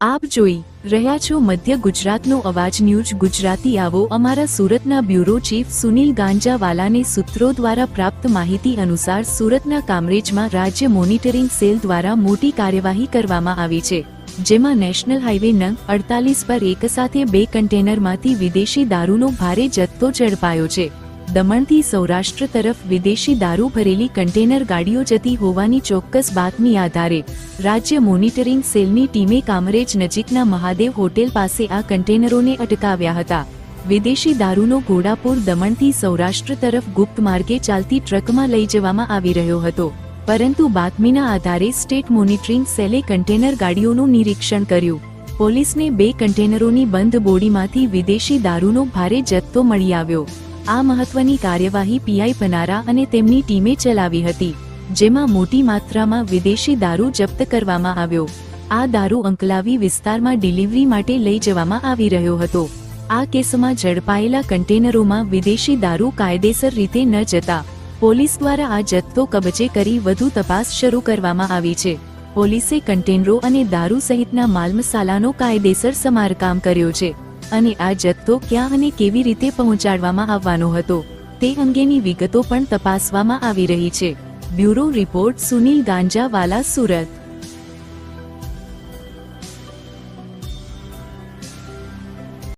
આપ જોઈ રહ્યા છો મધ્ય ગુજરાતનો અવાજ ન્યૂઝ ગુજરાતી. આવો અમારા સુરતના બ્યુરો ચીફ સુનિલ ગાંજાવાલાને સૂત્રો દ્વારા પ્રાપ્ત માહિતી અનુસાર સુરતના કામરેજમાં રાજ્ય મોનિટરિંગ સેલ દ્વારા મોટી કાર્યવાહી કરવામાં આવી છે, જેમાં નેશનલ હાઈવે નંગ અડતાલીસ પર એક સાથે બે કન્ટેનરમાંથી વિદેશી દારૂનો ભારે જથ્થો ઝડપાયો છે. દમણથી સૌરાષ્ટ્ર તરફ વિદેશી દારૂ ભરેલી કન્ટેનર ગાડીઓ જતી હોવાની ચોક્કસ બાતમી આધારે રાજ્ય મોનિટરિંગ સેલની ટીમે કામરેજ નજીકના મહાદેવ હોટેલ પાસે આ કન્ટેનરોને અટકાવ્યા હતા. વિદેશી દારૂનો ઘોડાપુર દમણથી સૌરાષ્ટ્ર તરફ ગુપ્ત માર્ગે ચાલતી ટ્રકમાં લઈ જવામાં આવી રહ્યો હતો. પરંતુ બાતમીના આધારે સ્ટેટ મોનિટરિંગ સેલે કન્ટેનર ગાડીઓનું નિરીક્ષણ કર્યું. પોલીસને બે કન્ટેનરોની બંધ બોડીમાંથી વિદેશી દારૂનો ભારે જથ્થો મળી આવ્યો. આ મહત્વની કાર્યવાહી પીઆઈ પનારા અને તેમની ટીમે ચલાવી હતી, જેમાં મોટી માત્રામાં વિદેશી દારૂ જપ્ત કરવામાં આવ્યો. આ દારૂ અંકલાવી વિસ્તારમાં ડિલિવરી માટે લઈ જવામાં આવી રહ્યો હતો. આ કેસમાં ઝડપાયેલા કન્ટેનરોમાં વિદેશી દારૂ કાયદેસર રીતે ન જતા, પોલીસ દ્વારા આ જથ્થો કબજે કરી વધુ તપાસ શરૂ કરવામાં આવી છે. પોલીસે કન્ટેનરો અને દારૂ સહિતના માલમસાલાનો કાયદેસર સમારકામ કર્યો છે. અને આ જથ્થો ક્યાં અને કેવી રીતે પહોંચાડવામાં આવવાનો હતો, તે અંગેની વિગતો પણ તપાસવામાં આવી રહી છે. Bureau report Sunil Ganjawala, Surat.